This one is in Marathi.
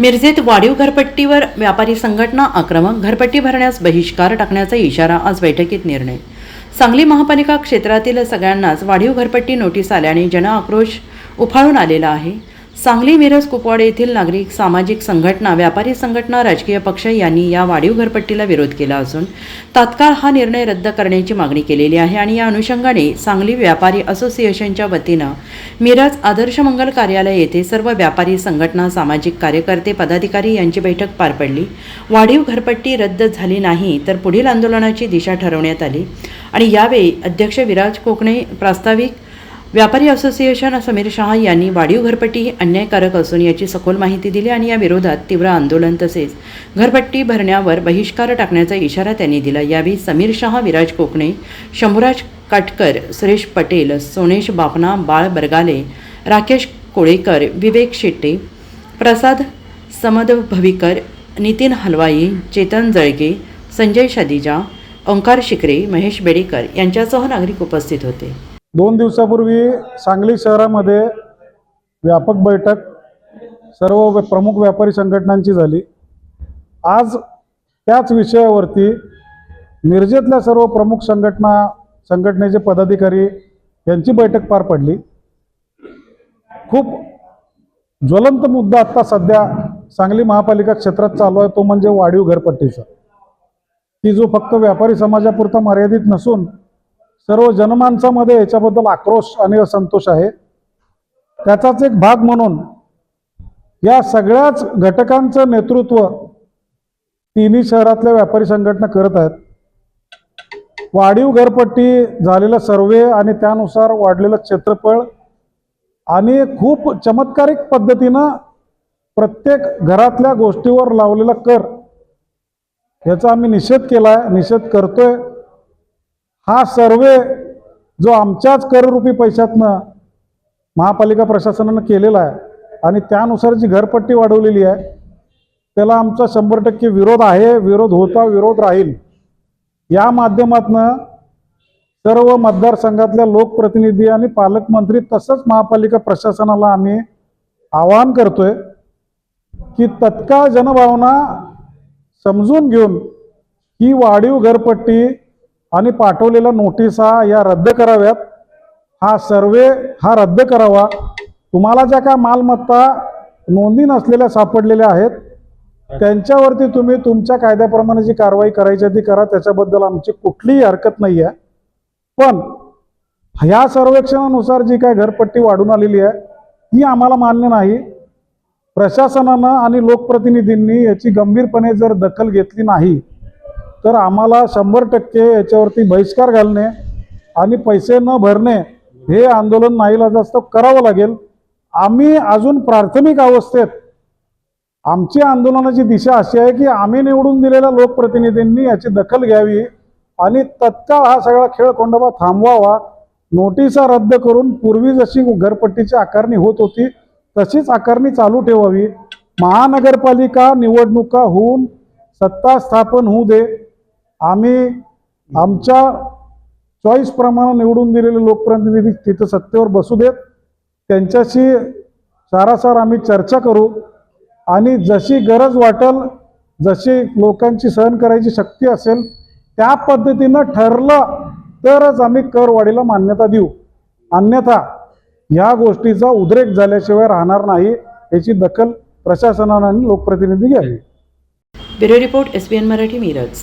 मिरजेत वाढीव घरपट्टीवर व्यापारी संघटना आक्रमक घरपट्टी भरण्यास बहिष्कार टाकण्याचा इशारा आज बैठकीत निर्णय. सांगली महापालिका क्षेत्रातील सगळ्यांनाच वाढीव घरपट्टी नोटीस आल्याने जनआक्रोश उफाळून आलेला आहे. सांगली मिरज कुपवाड येथील नागरिक सामाजिक संघटना व्यापारी संघटना राजकीय पक्ष यांनी या वाढीव घरपट्टीला विरोध केला असून तात्काळ हा निर्णय रद्द करण्याची मागणी केलेली आहे आणि या अनुषंगाने सांगली व्यापारी असोसिएशनच्या वतीनं मिरज आदर्श मंगल कार्यालय येथे सर्व व्यापारी संघटना सामाजिक कार्यकर्ते पदाधिकारी यांची बैठक पार पडली. वाढीव घरपट्टी रद्द झाली नाही तर पुढील आंदोलनाची दिशा ठरवण्यात आली. आणि यावेळी अध्यक्ष विराज कोकणे प्रास्ताविक व्यापारी असोसिएशन समीर शहा यांनी वाढीव घरपट्टी ही अन्यायकारक असून याची सखोल माहिती दिली आणि या विरोधात तीव्र आंदोलन तसेच घरपट्टी भरण्यावर बहिष्कार टाकण्याचा इशारा त्यांनी दिला. यावेळी समीर शहा विराज कोकणे शंभूराज काटकर सुरेश पटेल सोनेश बापना बाळ बरगाले राकेश कोळेकर विवेक शेट्टे प्रसाद समद भविकर नितीन हलवाई चेतन जळगे संजय शादिजा ओंकार शिकरे महेश बेडेकर यांच्यासह नागरिक उपस्थित होते. दोन दिवसापूर्वी सांगली शहरामध्ये व्यापक बैठक सर्व प्रमुख व्यापारी संघटनांची झाली. आज त्याच विषयावरती मिरजेतल्या सर्व प्रमुख संघटना संघटनेचे पदाधिकारी यांची बैठक पार पडली. खूप ज्वलंत मुद्दा आत्ता सध्या सांगली महापालिका क्षेत्रात चालू आहे तो म्हणजे वाढीव घरपट्टीचा. ती जो फक्त व्यापारी समाजापुरता मर्यादित नसून सर्व जनमानसामध्ये याच्याबद्दल आक्रोश आणि असंतोष आहे. त्याचाच एक भाग म्हणून या सगळ्याच घटकांचं नेतृत्व तिन्ही शहरातल्या व्यापारी संघटना करत आहेत. वाढीव घरपट्टी झालेला सर्वे आणि त्यानुसार वाढलेलं क्षेत्रफळ आणि खूप चमत्कारिक पद्धतीनं प्रत्येक घरातल्या गोष्टीवर लावलेला कर याचा आम्ही निषेध केला आहे निषेध करतोय. हा सर्वे जो आमच्याच कररूपी पैशातनं महापालिका प्रशासनानं केलेला आहे आणि त्यानुसार जी घरपट्टी वाढवलेली आहे त्याला आमचा शंभर टक्के विरोध आहे विरोध होता विरोध राहील. या माध्यमातनं सर्व मतदारसंघातल्या लोकप्रतिनिधी आणि पालकमंत्री तसंच महापालिका प्रशासनाला आम्ही आवाहन करतोय की तत्काळ जनभावना समजून घेऊन ही वाढीव घरपट्टी आणि पाठवलेल्या नोटिसा या रद्द कराव्यात. हा सर्वे हा रद्द करावा. तुम्हाला ज्या काय मालमत्ता नोंदी नसलेल्या सापडलेल्या आहेत त्यांच्यावरती तुम्ही तुमच्या कायद्याप्रमाणे जी कारवाई करायची आहे ती करा. त्याच्याबद्दल आमची कुठलीही हरकत नाही आहे पण ह्या सर्वेक्षणानुसार जी काय घरपट्टी वाढून आलेली आहे ती आम्हाला मान्य नाही. प्रशासनानं आणि लोकप्रतिनिधींनी याची गंभीरपणे जर दखल घेतली नाही तर आम्हाला शंभर टक्के याच्यावरती बहिष्कार घालणे आणि पैसे न भरणे हे आंदोलन नाईलाजास्त करावं लागेल. आम्ही अजून प्राथमिक अवस्थेत आमची आंदोलनाची दिशा अशी आहे की आम्ही निवडून दिलेल्या लोकप्रतिनिधींनी याची दखल घ्यावी आणि तत्काळ हा सगळा खेळ कोंडोबा थांबवावा. नोटिसा रद्द करून पूर्वी जशी घरपट्टीची आकारणी होत होती तशीच आकारणी चालू ठेवावी. महानगरपालिका निवडणुका होऊन सत्ता स्थापन होऊ दे. आम्ही आमच्या चॉईसप्रमाणे निवडून दिलेले लोकप्रतिनिधी तिथं सत्तेवर बसू देत. त्यांच्याशी सारासार आम्ही चर्चा करू. आणि जशी गरज वाटेल जशी लोकांची सहन करायची शक्ती असेल त्या पद्धतीनं ठरलं तरच आम्ही करवाढीला मान्यता देऊ. अन्यथा ह्या गोष्टीचा उद्रेक झाल्याशिवाय राहणार नाही याची दखल प्रशासनानं आणि लोकप्रतिनिधी घ्यावी. Bureau report S Marathi Miraj.